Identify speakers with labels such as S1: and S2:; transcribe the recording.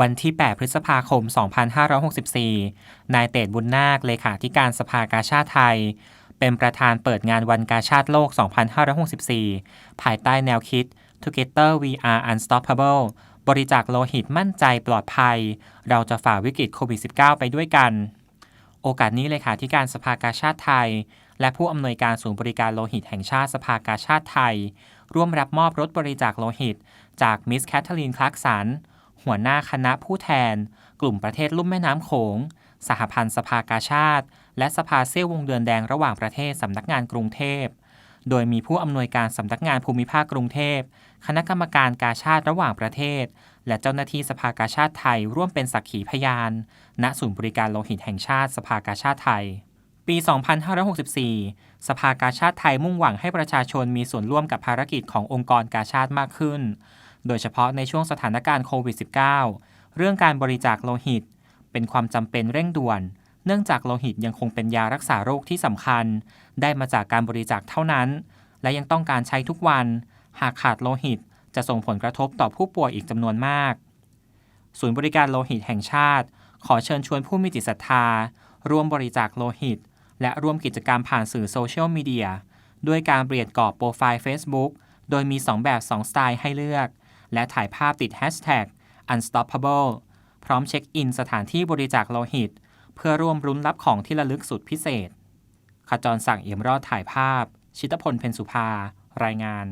S1: วันที่ 8 พฤษภาคม 2564 นายเตดบุญนาค เลขาธิการสภากาชาติไทย เป็นประธานเปิดงานวันกาชาติโลก 2564 ภายใต้แนวคิด Together We Are Unstoppable บริจาคโลหิตมั่นใจปลอดภัย เราจะฝ่าวิกฤตโควิด -19 ไปด้วยกัน โอกาสนี้เลขาธิการสภากาชาติไทย และผู้อำนวยการศูนย์บริการโลหิตแห่งชาติสภากาชาติไทย ร่วมรับมอบรถบริจาคโลหิต จากมิสแคทเธอรีนคลาร์กสัน หัวหน้าคณะผู้แทน กลุ่มประเทศลุ่มแม่น้ำโขง สหพันธ์สภากาชาติ และสภาเซี่ยววงเดือนแดงระหว่างประเทศสำนักงานกรุงเทพ โดยมีผู้อำนวยการสำนักงานภูมิภาคกรุงเทพ คณะกรรมการกาชาติระหว่างประเทศ และเจ้าหน้าที่สภากาชาติไทยร่วมเป็นสักขีพยาน ณ ศูนย์บริการโลหิตแห่งชาติสภากาชาติไทยปี 2564 สภากาชาติไทยมุ่งหวังให้ประชาชนมีส่วนร่วมกับภารกิจขององค์กรกาชาติมากขึ้น โดยเฉพาะในช่วงสถานการณ์โควิด -19 เรื่องการบริจาคโลหิต เป็นความจำเป็นเร่งด่วน เนื่องจากโลหิตยังคงเป็นยารักษาโรคที่สำคัญ ได้มาจากการบริจาคเท่านั้น และยังต้องการใช้ทุกวัน หากขาดโลหิต จะส่งผลกระทบต่อผู้ป่วยอีกจำนวนมาก ศูนย์บริการโลหิตแห่งชาติ ขอเชิญชวนผู้มีจิตศรัทธา ร่วมบริจาคโลหิต และร่วมกิจกรรมผ่านสื่อโซเชียลมีเดียด้วยการเปลี่ยนกรอบโปรไฟล์ Facebook โดยมี 2 แบบ 2 สไตล์ให้เลือก และถ่ายภาพติด Hashtag unstoppable พร้อมเช็คอินสถานที่บริจาคโลหิต เพื่อร่วมรุ้นรับของที่ระลึกสุดพิเศษขจรสั่งเอี่ยมรอดถ่ายภาพ ชิตพลเพนสุภา รายงาน